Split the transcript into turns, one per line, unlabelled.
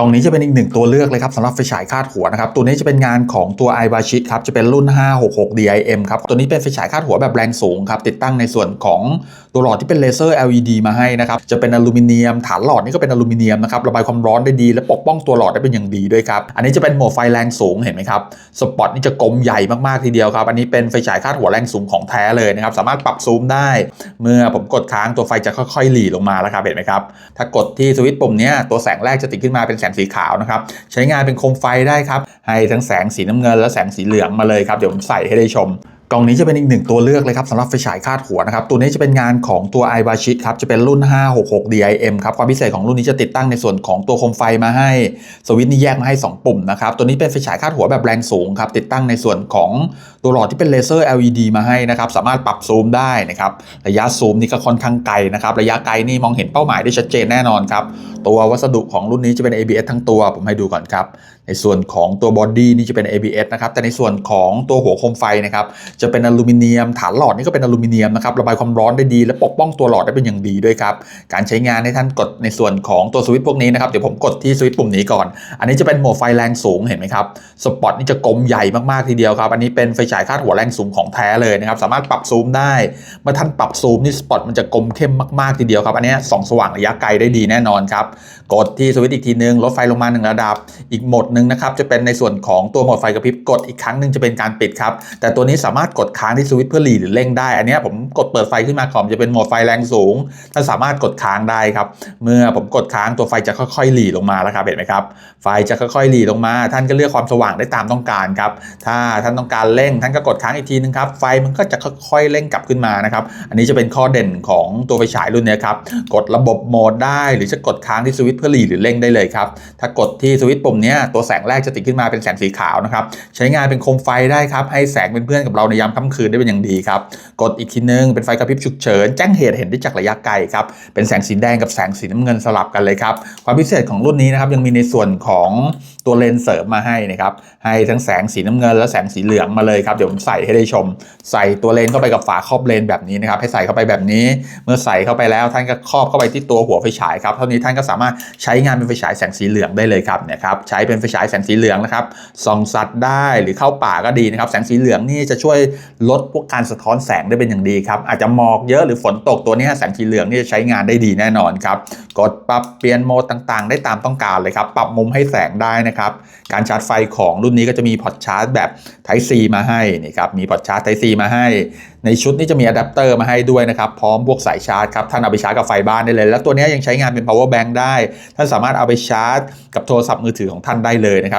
ล่องนี้จะเป็นอีกหนึ่งตัวเลือกเลยครับสำหรับไฟฉายคาดหัวนะครับ ตัวนี้จะเป็นงานของตัว i w a s h i t ครับ จะเป็นรุ่น 566 DIM ครับ ตัวนี้เป็นไฟฉายคาดหัวแบบแรงสูงครับ ติดตั้งในส่วนของตัวหลอดที่เป็นเลเซอร์ LED มาให้นะครับ จะเป็นอลูมิเนียม ฐานหลอดนี่ก็เป็นอลูมิเนียมนะครับ ระบายความร้อนได้ดี และปกป้องตัวหลอดได้เป็นอย่างดีด้วยครับ อันนี้จะเป็นโหมดไฟแรงสูงเห็นไหมครับ สปอตนี่จะกลมใหญ่มากๆทีเดียวครับ อันนี้เป็นไฟฉายคาดหัวแรงสูงของแท้เลยนะครับ สามารถปรับซูมได้ เมื่อผมกดค้างตัวไฟจะค่อยๆหลีลงมาแล้วครับ เห็นไหมครับ ถ้ากดที่สวิตช์ปุ่มนี้ยตัวแสงแรกจะติดขึ้นมาเป็นแสงสีขาวนะครับ ใช้งานเป็นโคมไฟได้ครับ ให้ทั้งแสงสีน้ำเงินและแสงสีเหลืองมาเลยครับ เดี๋ยวผมใส่ให้ได้ชมกล่องนี้จะเป็นอีกหนึ่งตัวเลือกเลยครับสำหรับไฟฉายคาดหัวนะครับ ตัวนี้จะเป็นงานของตัว i w a s h i ครับ จะเป็นรุ่น 566 DIM ครับ ความพิเศษของรุ่นนี้จะติดตั้งในส่วนของตัวโคมไฟมาให้ สวิตช์นี่แยกมาให้ 2 ปุ่มนะครับ ตัวนี้เป็นไฟฉายคาดหัวแบบแรงสูงครับ ติดตั้งในส่วนของตัวหลอดที่เป็นเลเซอร์ LED มาให้นะครับสามารถปรับซูมได้นะครับระยะซูมนี่ก็ค่อนข้างไกลนะครับระยะไกลนี่มองเห็นเป้าหมายได้ชัดเจนแน่นอนครับตัววัสดุของรุ่นนี้จะเป็น ABS ทั้งตัวผมให้ดูก่อนครับในส่วนของตัวบอดี้นี่จะเป็น ABS นะครับแต่ในส่วนของตัวหัวโคมไฟนะครับจะเป็นอลูมิเนียม ฐานหลอดนี่ก็เป็นอลูมิเนียมนะครับระบายความร้อนได้ดี และปกป้องตัวหลอดได้เป็นอย่างดีด้วยครับการใช้งานให้ท่านกดในส่วนของตัวสวิตช์พวกนี้นะครับเดี๋ยวผมกดที่สวิตช์ปุ่มนี้ก่อน อันนี้จะเป็นโหมดไฟแรงสูงเห็นไหมครับสปอตนี่จะกลมใหญ่มากๆทีเดียวครับอันนี้เป็นไฟฉายคาดหัวแรงสูงของแท้เลยนะครับ สามารถปรับซูมได้เมื่อท่านปรับซูมนี่สปอตมันจะกลมเข้มมากๆทีเดียวครับ อันนี้ส่องสว่างระยะไกลได้ดีแน่นอนครับ กดที่สวิตช์อีกทีนึงลดไฟลงมาหนึ่งระดับ อีกโหมดหนึ่งนะครับจะเป็นในส่วนของตัวโหมดไฟกระพริบกดอีกครั้งหนึ่งจะเป็นการปิดครับ แต่ตัวนี้สามารถกดค้างที่สวิตช์เพื่อหลีหรือเร่งได้ อันนี้ผมกดเปิดไฟขึ้นมาก่อนจะเป็นโหมดไฟแรงสูงท่านสามารถกดค้างได้ครับ เมื่อผมกดค้างตัวไฟจะค่อยๆหลีลงมาแล้วครับเห็นไหมครับ ไฟจะค่อยๆหลีลงมา ท่านก็เลือกความสว่างได้ตามต้องการครับ ถ้าท่านต้องการเร่งท่านก็กดค้างอีกทีนึงครับ ไฟมันก็จะค่อยๆเร่งกลับขึ้นมานะครับ อันนี้จะเป็นข้อเด่นของตัวไฟฉายรุ่นนี้ครับ กดระบบโหมดได้ หรือจะกดค้างที่สวิตช์เพื่อหลีหรือเร่งได้เลยครับ ถ้ากดที่สวิตช์ปุ่มนี้ตัวแสงแรกจะติดขึ้นมาเป็นแสงสีขาวนะครับ ใช้งานเป็นโคมไฟได้ครับ ให้แสงเป็นเพื่อนกับเราในยามค่ำคืนได้เป็นอย่างดีครับ กดอีกทีนึงเป็นไฟกระพริบฉุกเฉินแจ้งเหตุเห็นได้จากระยะไกลครับ เป็นแสงสีแดงกับแสงสีน้ำเงินสลับกันเลยครับ ความพิเศษของรุ่นนี้นะครับยังมีในส่วนของตัวเลนส์เสริมมาให้นะครับ ให้ทั้งแสงสีน้ำเงินและแสงสีเหลืองมาเลยครับเดี๋ยวผมใส่ให้ได้ชม ใส่ตัวเลนส์เข้าไปกับฝาครอบเลนส์แบบนี้นะครับให้ใส่เข้าไปแบบนี้ เมื่อใส่เข้าไปแล้วท่านก็ครอบเข้าไปที่ตัวหัวไฟฉายครับเท่านี้ท่านก็สามารถใช้งานเป็นไฟฉายแสงสีเหลืองได้เลยครับเนี่ยครับใช้เป็นไฟฉายแสงสีเหลืองนะครับส่องสัตว์ได้หรือเข้าป่าก็ดีนะครับแสงสีเหลืองนี่จะช่วยลดพวกการสะท้อนแสงได้เป็นอย่างดีครับอาจจะหมอกเยอะหรือฝนตกตัวนี้แสงสีเหลืองนี่จะใช้งานได้ดีแน่นอนครับกดปรับเปลี่ยนโหมดต่างๆ ได้ตามต้องการเลยครับปรับมุมให้แสงได้นะครับการชาร์จไฟของรุ่นนี้ก็จะมีพอร์ตชาร์จแบบ Type C มาให้นี่ครับมีพอร์ตชาร์จ Type C มาให้ ในชุดนี้จะมีอะแดปเตอร์มาให้ด้วยนะครับพร้อมพวกสายชาร์จครับท่านเอาไปชาร์จกับไฟบ้านได้เลย แล้วตัวนี้ยังใช้งานเป็น power bank ได้ ท่านสามารถเอาไปชาร์จ กับโทรศัพท์มือถือของท่านได้เลยนะครับ